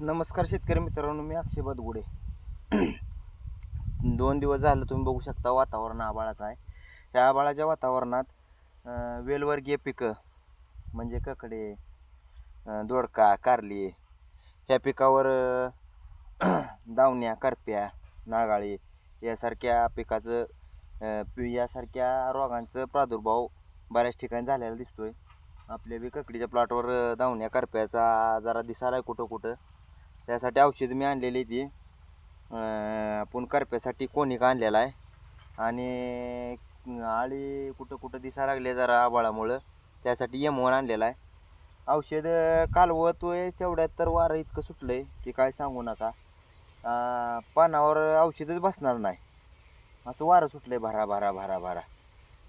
नमस्कार शेतकरी मित्रांनो मी अक्षय बदगुडे. दोन दिवस झालं तुम्ही बघू शकता वातावरण आबाळाचं आहे. त्या आबाळाच्या वातावरणात वेलवर्गीय पिकं म्हणजे ककडे दोडका कारली ह्या पिकावर दावण्या करप्या नागाळी यासारख्या पिकाचं यासारख्या रोगांचं प्रादुर्भाव बऱ्याच ठिकाणी झालेला दिसतोय. आपल्या बी ककडीच्या प्लॉटवर दावण्या करप्याचा जरा दिसायला कुठं कुठं त्यासाठी औषध मी आणलेली ती आपण करप्यासाठी का आणलेला आहे. आणि आळी कुठं कुठं दिसायला लागले जरा आबाळामुळं त्यासाठी यमवण आणलेला आहे. औषध कालवतोय तेवढ्यात तर वारं इतकं सुटलं आहे की काय सांगू नका. पानावर औषधच बसणार नाही. असं वारं सुटलं आहे भरा भरा भरा भरा.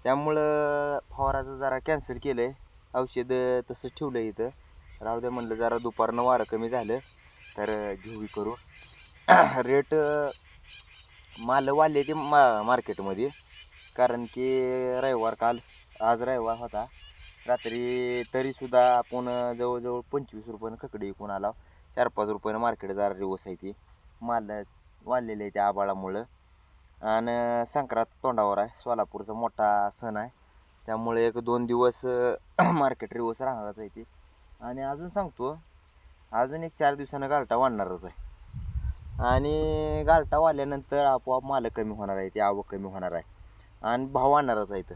त्यामुळं फवाराचं जरा कॅन्सल केलं आहे औषध तसंच ठेवलं आहे इथं. राहू दे म्हणलं जरा दुपारनं वारं कमी झालं. तर घेऊ करू. रेट माल वाढले ते मा मार्केटमध्ये कारण की रविवार काल आज रविवार होता. रात्री तरीसुद्धा आपण जवळजवळ पंचवीस रुपयानं खकडी विकून आला. चार पाच रुपयानं मार्केट जरा दिवस आहे ती. माल वाढलेले आहे त्या आबाळामुळं. आणि संक्रांत तोंडावर आहे. सोलापूरचा मोठा सण आहे. त्यामुळे एक दोन दिवस मार्केट रिवर्स राहणारच आहे ती. आणि अजून सांगतो अजून एक चार दिवसानं गालटा वाढणारच आहे. आणि गालटा वाढल्यानंतर आपोआप मालक कमी होणार आहे ती आवक कमी होणार आहे. आणि भाव वाढणारच आहे तर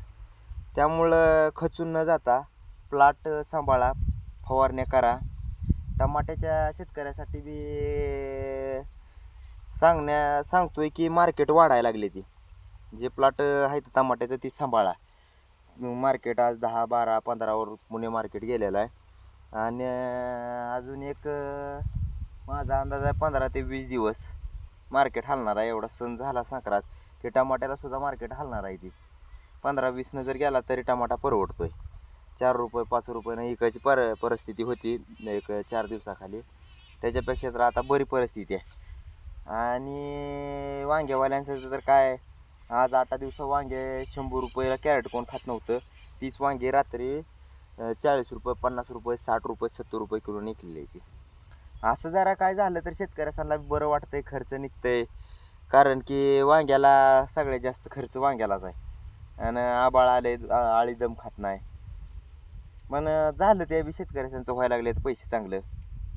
त्यामुळं खचून न जाता प्लॉट सांभाळा फवारण्या करा. टमाट्याच्या शेतकऱ्यासाठी बी सांगण्या सांगतोय की मार्केट वाढायला लागले ती. जे प्लॉट आहे टमाट्याचं ती सांभाळा. मार्केट आज दहा बारा पंधरावर पुणे मार्केट गेलेलं आहे. आणि अजून एक माझा अंदाज आहे पंधरा ते वीस दिवस मार्केट हलणार आहे. एवढा सण झाला संक्रांत की टमाट्याला सुद्धा मार्केट हलणार आहे ती. पंधरा वीसनं जर गेला तरी टमाटा परवडतोय. चार रुपये पाच रुपयानं इकायची पर परिस्थिती होती एक चार दिवसाखाली. त्याच्यापेक्षा तर आता बरी परिस्थिती आहे. आणि वांग्यावाल्यांचं तर काय आज आठ दिवसा वांगे शंभर रुपयाला कॅरेट कोण खात नव्हतं. तीच वांगे रात्री चाळीस रुपये पन्नास रुपये साठ रुपये सत्तर रुपये किलो निघलेली आहे ती. असं जरा काय झालं तर शेतकऱ्याला बरं वाटतंय खर्च निघतंय. कारण की वांग्याला सगळ्यात जास्त खर्च वांग्यालाच आहे. आणि आबाळ आले आळी दम खात नाही. पण झालं ते बी शेतकऱ्यांचं व्हायला लागले पैसे चांगलं.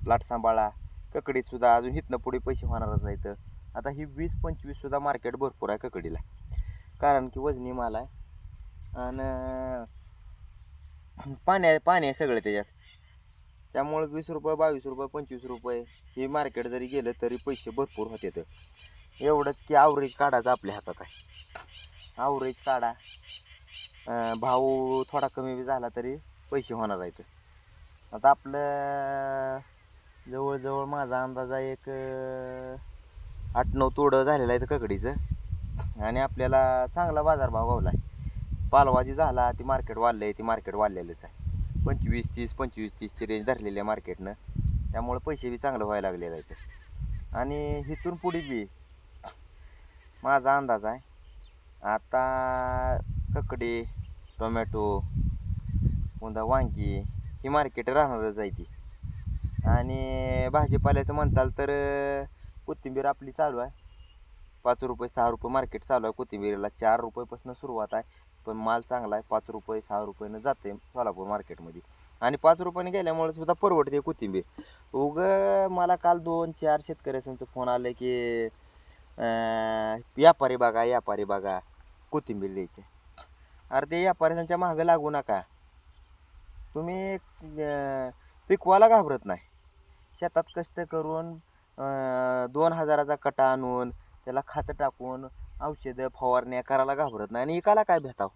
लाट सांभाळा ककडीसुद्धा अजून इथनं पुढे पैसे होणारच आहेत आता ही वीस पंचवीससुद्धा मार्केट भरपूर आहे ककडीला. कारण की वजनी माल आहे. आणि पाण्या पाणी आहे सगळं त्याच्यात. त्यामुळं वीस रुपये बावीस रुपये पंचवीस रुपये हे मार्केट जरी गेलं तरी पैसे भरपूर होते तर एवढंच की आवरेज काढायचं आपल्या हातात आहे. आवरेज काढा. भाव थोडा कमी बी झाला तरी पैसे होणार आहेत. आता आपलं जवळजवळ माझा अंदाजा एक आठ नऊ तोडं झालेलं आहे ककडीचं. आणि आपल्याला चांगला बाजारभाव गावला आहे. पालवाजी झाला ती मार्केट वाढलं आहे ती मार्केट वाढलेलंच आहे. पंचवीस तीस पंचवीस तीसची रेंज धरलेली आहे मार्केटनं त्यामुळे पैसे बी चांगलं व्हायला लागलेलं आहेत आणि इथून पुढे बी माझा अंदाज आहे आता ककडी टोमॅटो पुन्हा वांगी ही मार्केट राहणारच आहे ती. आणि भाजीपाल्याचं म्हणचाल तर कोथिंबीर आपली चालू आहे. पाच रुपये सहा रुपये मार्केट चालू आहे. कोथिंबीरीला चार रुपयेपासून सुरुवात आहे. पण माल चांगला आहे. पाच रुपये सहा रुपयानं जाते सोलापूर मार्केटमध्ये. आणि पाच रुपयाने गेल्यामुळे सुद्धा परवडते कोथिंबीर. उग मला काल दोन चार शेतकऱ्यांचं फोन आले की व्यापारी बघा व्यापारी बघा कोथिंबीर द्यायचे. अरे ते व्यापाऱ्यांच्या मागं लागू नका. तुम्ही पिकवायला घाबरत नाही. शेतात कष्ट करून दोन हजाराचा कटा आणून त्याला खातं टाकून औषधं फवारण्या करायला घाबरत नाही. आणि एकाला काय भेटाव?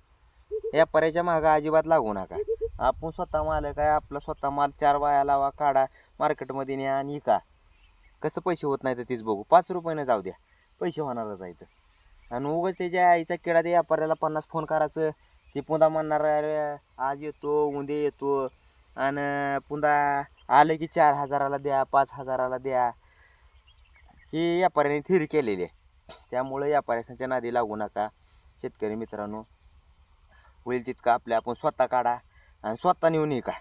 व्यापाऱ्याच्या मागं अजिबात लागू नका. आपण स्वतः माल काय आपला स्वतः माल चार वाया लावा काढा मार्केटमध्ये न्या आणि इका कसं पैसे होत नाही तर तीच बघू. पाच रुपयानं जाऊ द्या. पैसे होणारच आहेत. आणि उगाच त्याच्या आईचा किडा ते व्यापाऱ्याला पन्नास फोन करायचं. ते पुन्हा म्हणणार आज येतो उद्या येतो. आणि पुन्हा आलं की चार हजाराला द्या पाच हजाराला द्या. ही व्यापाऱ्याने थिरी केलेली आहे. त्यामुळे व्यापाऱ्याच्या नादी लागू नका. शेतकरी मित्रांनो होईल तितकं आपल्या आपण स्वतः काढा आणि स्वतः नेऊन का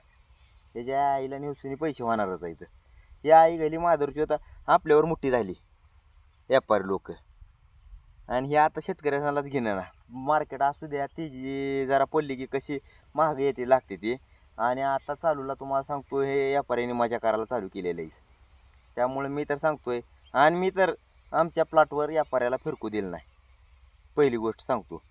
त्याच्या आईला नेऊन पैसे होणारच आहेत. ही आई गेली माधुरची होता आपल्यावर मोठी झाली. व्यापारी लोक. आणि हे आता शेतकऱ्यालाच घेणं ना. मार्केट असू द्या ती जी जरा पडली की कशी महाग येते लागते ती. आणि आता चालूला तुम्हाला सांगतो हे व्यापाऱ्यांनी मजा करायला चालू केलेलं आहे. त्यामुळे मी तर सांगतोय आणि मी तर आमच्या प्लॉटवर व्यापाऱ्याला फिरकू दिलं नाही. पहिली गोष्ट सांगतो.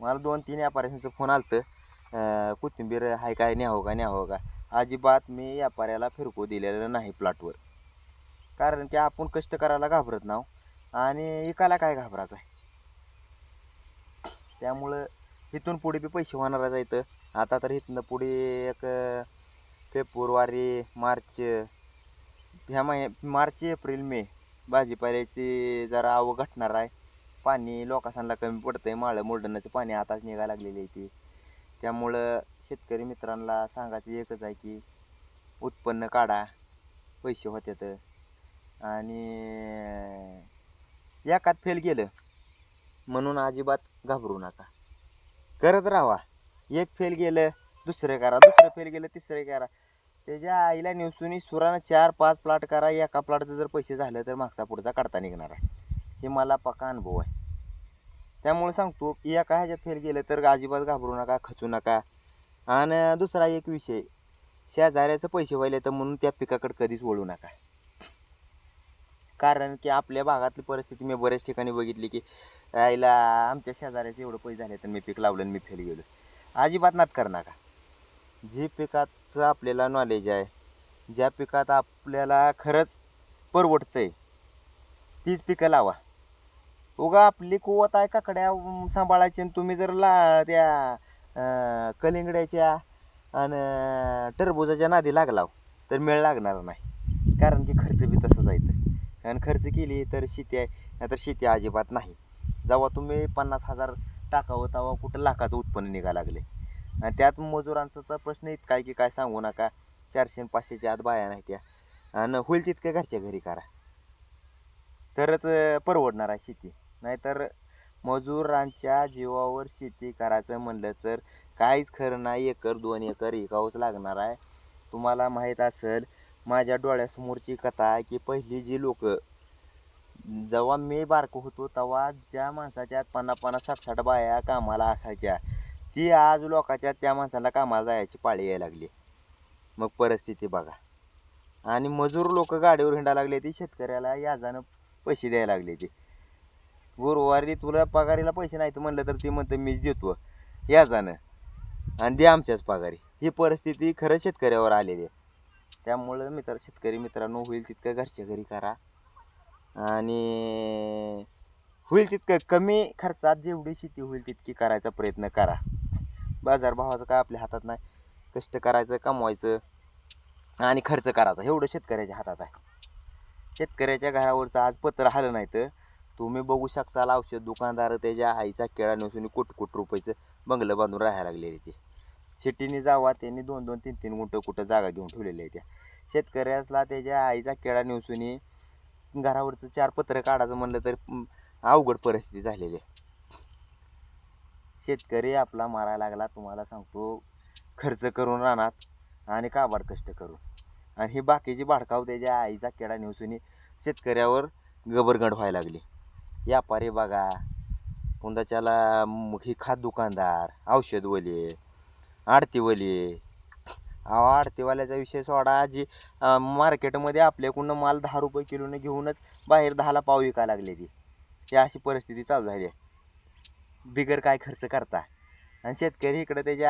मला दोन तीन व्यापाऱ्यांचं फोन आलतं. कोथिंबीर आहे काय न्याहो का न्याहो का? अजिबात मी व्यापाऱ्याला फिरकू दिलेलं नाही प्लॉटवर. कारण की आपण कष्ट करायला घाबरत नाव हो. आणि इकायला काय घाबरायचं आहे? त्यामुळं इथून पुढे बी पैसे होणारच आहेत. आता तर इथनं पुढे एक फेब्रुवारी मार्च ह्या महिन्या मार्च एप्रिल मे भाजीपाल्याची जरा आवक घटणार आहे. पाणी लोकांना कमी पडतंय माळं मोडण्याचं पाणी आताच निघायला लागलेलं आहे ती. त्यामुळं शेतकरी मित्रांना सांगायचं एकच आहे की उत्पन्न काढा पैसे होत्यात. आणि एकात फेल गेलं म्हणून अजिबात घाबरू नका. करत राहा. एक फेल गेलं दुसरं करा दुसरं फेल गेलं तिसरं करा. त्याच्या आईला नेवसून सुरानं चार पाच प्लॉट करा. एका प्लॉटचं जर पैसे झालं तर मागचा पुढचा काढता निघणार आहे. हे मला पक्का अनुभव आहे. त्यामुळे सांगतो की एका ह्याच्यात फेल गेलं तर अजिबात घाबरू नका खचू नका. आणि दुसरा एक विषय शेजाऱ्याचं पैसे व्हायले तर म्हणून त्या पिकाकडे कधीच वळू नका. कारण की आपल्या भागातली परिस्थिती मी बऱ्याच ठिकाणी बघितली की आईला आमच्या शेजाऱ्याचं एवढं पैसे झाले तर मी पीक लावलं आणि मी फेल गेलो. अजिबात नात कर नका. जी पिकाचं आपल्याला नॉलेज आहे ज्या पिकात आपल्याला खरंच परवडतंय तीच पिकं लावा. उगा आपली कुवत आहे काकड्या सांभाळायची आणि तुम्ही जर ला त्या कलिंगड्याच्या आणि टरबुजाच्या नादी लागलाव तर मेळ लागणार नाही. कारण की खर्च बी तसंच आहे आणि खर्च केली तर शेती आहे तर शेती अजिबात नाही. जेव्हा तुम्ही पन्नास हजार टाकावं तेव्हा कुठं लाखाचं उत्पन्न निघा लागले आणि त्यात मजुरांचा तर प्रश्न इतका आहे की काय सांगू नका. चारशे पाचशेच्या आत बाया नाही त्या. आणि होईल तितकं घरच्या घरी करा. तरच परवडणार आहे शेती. नाहीतर मजुरांच्या जीवावर शेती करायचं म्हणलं तर काहीच खरं नाही. एकर दोन एकर एकावंच लागणार आहे. तुम्हाला माहीत असेल माझ्या डोळ्यासमोरची कथा आहे की पहिली जी लोक जेव्हा मी बारको होतो तेव्हा ज्या माणसाच्या पन्नास पन्नास साठ साठ बाया कामाला असायच्या. ती आज लोकांच्या त्या माणसाला कामाला जायची पाळी यायला लागली. मग परिस्थिती बघा. आणि मजूर लोक गाडीवर हिंडायला लागले ती शेतकऱ्याला याजानं पैसे द्यायला लागले ते. गुरुवारी तुला पगारीला पैसे नाहीत म्हणलं तर ती म्हणतं मीच देतो याजानं. आणि दे आमच्याच पगारी. ही परिस्थिती खरं शेतकऱ्यावर आलेली आहे. त्यामुळं मित्र शेतकरी मित्रांनो होईल तितकं घरच्या घरी करा. आणि होईल तितकं कमी खर्चात जेवढी शेती होईल तितकी करायचा प्रयत्न करा. बाजारभावाचं काय आपल्या हातात नाही. कष्ट करायचं कमवायचं आणि खर्च करायचा. एवढं शेतकऱ्याच्या हातात आहे. शेतकऱ्याच्या घरावरचं आज पत्र आलं नाही तर तुम्ही बघू शकसाल औषध दुकानदार त्याच्या आईचा केळा नसून कोट कोट रुपयाचं बंगलं बांधून राहायला लागले ते. सिटीने जावा त्यांनी दोन दोन तीन तीन गुंठ कुठं जागा घेऊन ठेवलेल्या आहे त्या. शेतकऱ्याला त्याच्या आईचा केळा नेवसून घरावरचं चार पत्र काढायचं म्हणलं तर अवघड परिस्थिती झालेली आहे. शेतकरी आपला मारायला लागला तुम्हाला सांगतो खर्च करून राहणार आणि काबाड कष्ट करून. आणि ही बाकीची भाडकाव त्याच्या आईचा केडा नेवसून शेतकऱ्यावर गबरगंड व्हायला लागली. व्यापारी बघा पुन्हा त्याला ही खात दुकानदार औषधवले आडतीवले अहो आडतीवाल्याचा विषय सोडा जी मार्केटमध्ये आपल्याकडून माल दहा रुपये किलोने घेऊनच बाहेर दहाला पाव विकायला लागले ती. ही अशी परिस्थिती चालू झाली आहे. बिगर काय खर्च करता? आणि शेतकरी इकडं त्याच्या